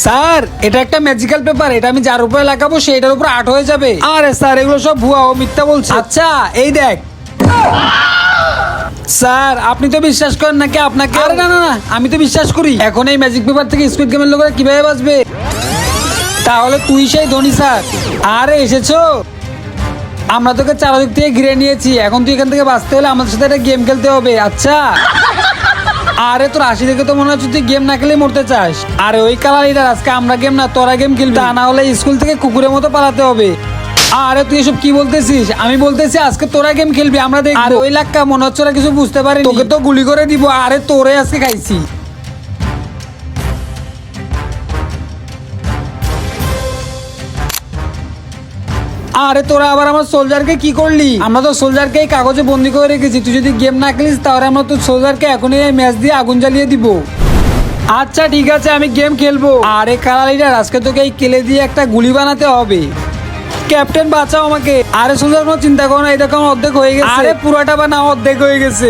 Sir এটা একটা magical paper এটা আমি যার উপরে লাগাবো সেটার উপর আট হয়ে যাবে। আরে স্যার এগুলো সব ভুয়া ও মিথ্যা বলছে। আচ্ছা এই দেখ। স্যার আপনি তো বিশ্বাস করেন নাকি আপনাকে? আরে না না না আমি তো বিশ্বাস করি। এখন এই ম্যাজিক পেপার থেকে স্কুইড গেমের লোকেরা কীভাবে বাঁচবে? তাহলে তুই সেই ধনী স্যার। আরে এসেছ? আমরা তোকে চারদিক থেকে ঘিরে নিয়েছি। এখন তুই এখান থেকে বাঁচতে হলে আমাদের সাথে একটা গেম খেলতে হবে। আচ্ছা। আরে তোর হাসি দেখে তো মনে হচ্ছে তুই গেম না খেলে মরতে চাস। আরে ওই কালার লিডার আজকে আমরা গেম না তোরা গেম খেলবি। তা না হলে স্কুল থেকে কুকুরের মতো পালাতে হবে। আরে তুই এসব কি বলতেছিস? আমি বলতেছি আজকে তোরা গেম খেলবি আমরা দেখি আর ওই লাক্কা মনে হচ্ছে ওরা কিছু বুঝতে পারি তোকে তো গুলি করে দিব আরে তোরে আজকে খাইছি। আরে তোরা আবার আমার সোলজারকে কি করলি? আমরা তো সোলজারকে এই কাগজে বন্দি করে রেখেছি। তুই যদি গেম না খেলিস, তাহলে আমরা তো সোলজারকে এখনই এই ম্যাচ দিয়ে আগুন জ্বালিয়ে দিব। আচ্ছা ঠিক আছে, আমি গেম খেলব। আরে কালালিটা আজকে তোকে এই কেলে দিয়ে একটা গুলি বানাতে হবে। ক্যাপ্টেন, বাঁচাও আমাকে। আরে সোলজার, কোনো চিন্তা করো না এটা কেমন অর্ধেক হয়ে গেছে। আরে পুরাটা বা না অর্ধেক হয়ে গেছে।